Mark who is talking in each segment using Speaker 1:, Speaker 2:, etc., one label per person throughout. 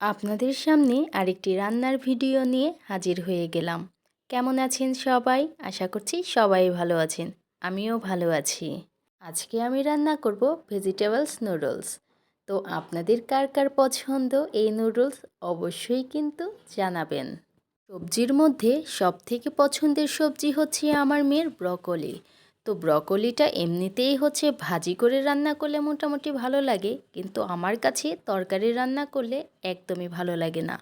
Speaker 1: আপনাদের সামনে আরেকটি রান্নার ভিডিও নিয়ে হাজির হয়ে গেলাম। কেমন আছেন সবাই? আশা করছি সবাই ভালো আছেন। আমিও ভালো আছি। আজকে আমি রান্না করব ভেজিটেবলস নুডলস তো আপনাদের কার কার পছন্দ এই নুডলস অবশ্যই কিন্তু জানাবেন। সবজির মধ্যে সবথেকে পছন্দের সবজি হচ্ছে আমার মেয়ের ব্রকলি তো ব্রকলিটা এমনিতেই হচ্ছে ভাজি করে রান্না করলে মোটামুটি ভালো লাগে, কিন্তু আমার কাছে তরকারি রান্না করলে একদমই ভালো লাগে না।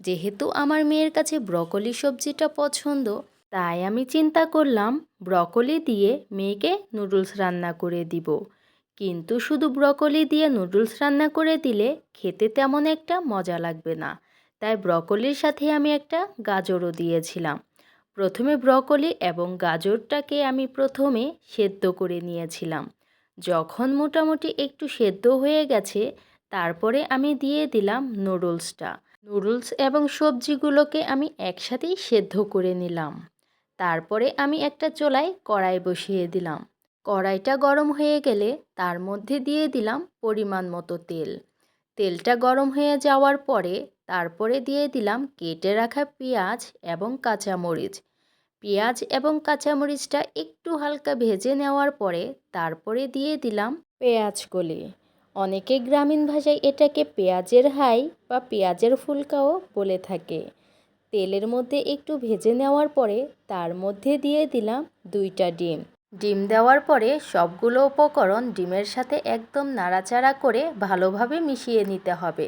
Speaker 1: যেহেতু আমার মেয়ের কাছে ব্রকলি সবজিটা পছন্দ, তাই আমি চিন্তা করলাম ব্রকলি দিয়ে মেয়েকে নুডলস রান্না করে দিব। কিন্তু শুধু ব্রকলি দিয়ে নুডলস রান্না করে দিলে খেতে তেমন একটা মজা লাগবে না। তাই ব্রকলির সাথে আমি একটা গাজরও দিয়েছিলাম। প্রথমে ব্রকলি এবং গাজরটাকে আমি প্রথমে সেদ্ধ করে নিয়েছিলাম। যখন মোটামুটি একটু সেদ্ধ হয়ে গেছে, তারপরে আমি দিয়ে দিলাম নুডলসটা। নুডলস এবং সবজিগুলোকে আমি একসাথেই সেদ্ধ করে নিলাম। তারপরে আমি একটা চোলায় কড়াই বসিয়ে দিলাম। কড়াইটা গরম হয়ে গেলে তার মধ্যে দিয়ে দিলাম পরিমাণ মতো তেল। তেলটা গরম হয়ে যাওয়ার পরে তারপরে দিয়ে দিলাম কেটে রাখা পেঁয়াজ এবং কাঁচামরিচ। পেঁয়াজ এবং কাঁচামরিচটা একটু হালকা ভেজে নেওয়ার পরে তারপরে দিয়ে দিলাম পেঁয়াজ কলি অনেকে গ্রামীণ ভাষায় এটাকে পেঁয়াজের হাই বা পেঁয়াজের ফুলকাও বলে থাকে। তেলের মধ্যে একটু ভেজে নেওয়ার পরে তার মধ্যে দিয়ে দিলাম দুইটা ডিম। ডিম দেওয়ার পরে সবগুলো উপকরণ ডিমের সাথে একদম নাড়াচাড়া করে ভালোভাবে মিশিয়ে নিতে হবে।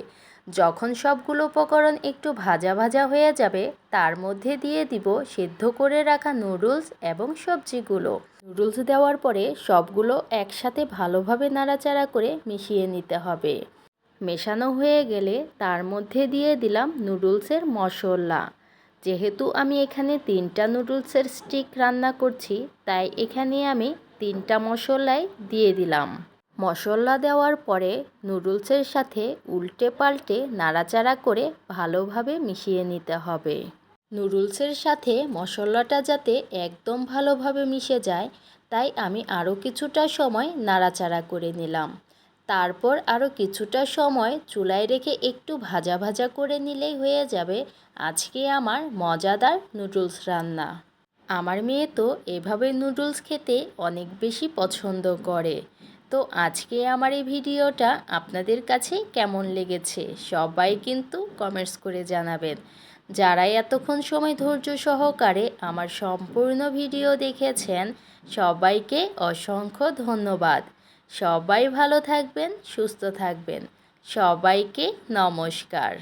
Speaker 1: যখন সবগুলো উপকরণ একটু ভাজা ভাজা হয়ে যাবে, তার মধ্যে দিয়ে দিব সেদ্ধ করে রাখা নুডলস এবং সবজিগুলো। নুডলস দেওয়ার পরে সবগুলো একসাথে ভালোভাবে নাড়াচাড়া করে মিশিয়ে নিতে হবে। মেশানো হয়ে গেলে তার মধ্যে দিয়ে দিলাম নুডলসের মশলা। যেহেতু আমি এখানে তিনটা নুডলসের স্টিক রান্না করছি, তাই এখানে আমি তিনটা মশলাই দিয়ে দিলাম। মশলা দেওয়ার পরে নুডলসের সাথে উল্টে পাল্টে নাড়াচাড়া করে ভালোভাবে মিশিয়ে নিতে হবে। নুডলসের সাথে মশলাটা যাতে একদম ভালোভাবে মিশে যায়, তাই আমি আরও কিছুটা সময় নাড়াচাড়া করে নিলাম। তারপর আরও কিছুটা সময় চুলায় রেখে একটু ভাজা ভাজা করে নিলেই হয়ে যাবে আজকে আমার মজাদার নুডলস রান্না। আমার মেয়ে তো এভাবে নুডলস খেতে অনেক বেশি পছন্দ করে। তো আজকে আমার এই ভিডিওটা আপনাদের কাছে কেমন লেগেছে সবাই কিন্তু কমেন্টস করে জানাবেন। যারা এতক্ষণ সময় ধৈর্য সহকারে আমার সম্পূর্ণ ভিডিও দেখেছেন, সবাইকে অসংখ্য ধন্যবাদ। সবাই ভালো থাকবেন সুস্থ থাকবেন। সবাইকে নমস্কার।